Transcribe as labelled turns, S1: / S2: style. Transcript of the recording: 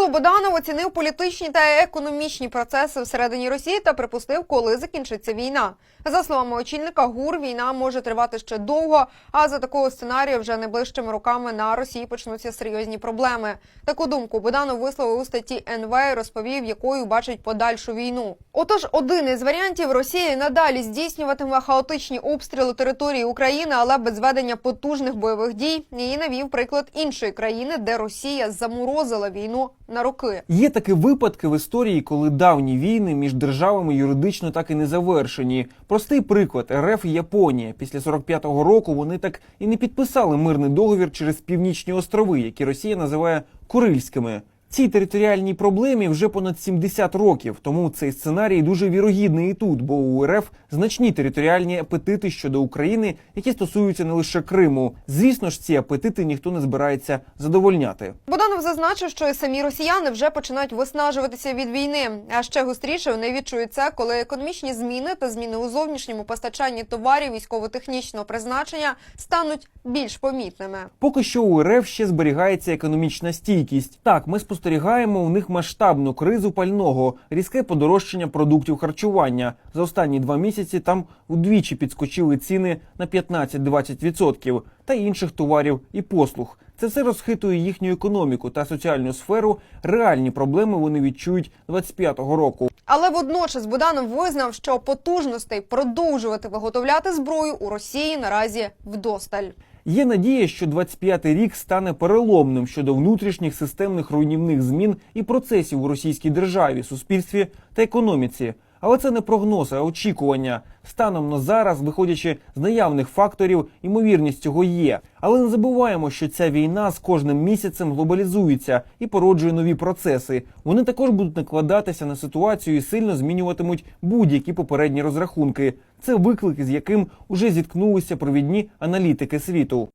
S1: Михайло Боданов оцінив політичні та економічні процеси всередині Росії та припустив, коли закінчиться війна. За словами очільника ГУР, війна може тривати ще довго. А за такого сценарію вже найближчими роками на Росії почнуться серйозні проблеми. Таку думку Боданов висловив у статті НВ і розповів, якою бачить подальшу війну. Отож, один із варіантів Росії надалі здійснюватиме хаотичні обстріли території України, але без ведення потужних бойових дій. І навів приклад іншої країни, де Росія заморозила війну на роки.
S2: Є такі випадки в історії, коли давні війни між державами юридично так і не завершені. Простий приклад РФ і Японія. Після 45-го року вони так і не підписали мирний договір через північні острови, які Росія називає Курильськими. Цій територіальній проблемі вже понад 70 років, тому цей сценарій дуже вірогідний і тут, бо у РФ значні територіальні апетити щодо України, які стосуються не лише Криму. Звісно ж, ці апетити ніхто не збирається задовольняти.
S1: Боданов зазначив, що і самі росіяни вже починають виснажуватися від війни. А ще гостріше вони відчують це, коли економічні зміни та зміни у зовнішньому постачанні товарів військово-технічного призначення стануть більш помітними.
S2: Поки що у РФ ще зберігається економічна стійкість. Так, ми спостерігаємо у них масштабну кризу пального, різке подорожчання продуктів харчування. За останні два місяці там удвічі підскочили ціни на 15-20% та інших товарів і послуг. Це все розхитує їхню економіку та соціальну сферу. Реальні проблеми вони відчують 25-го року.
S1: Але водночас Буданов визнав, що потужностей продовжувати виготовляти зброю у Росії наразі вдосталь.
S2: Є надія, що 25-й рік стане переломним щодо внутрішніх системних руйнівних змін і процесів у російській державі, суспільстві та економіці. Але це не прогноз, а очікування. Станом на зараз, виходячи з наявних факторів, ймовірність цього є. Але не забуваємо, що ця війна з кожним місяцем глобалізується і породжує нові процеси. Вони також будуть накладатися на ситуацію і сильно змінюватимуть будь-які попередні розрахунки. Це виклик, з яким уже зіткнулися провідні аналітики світу.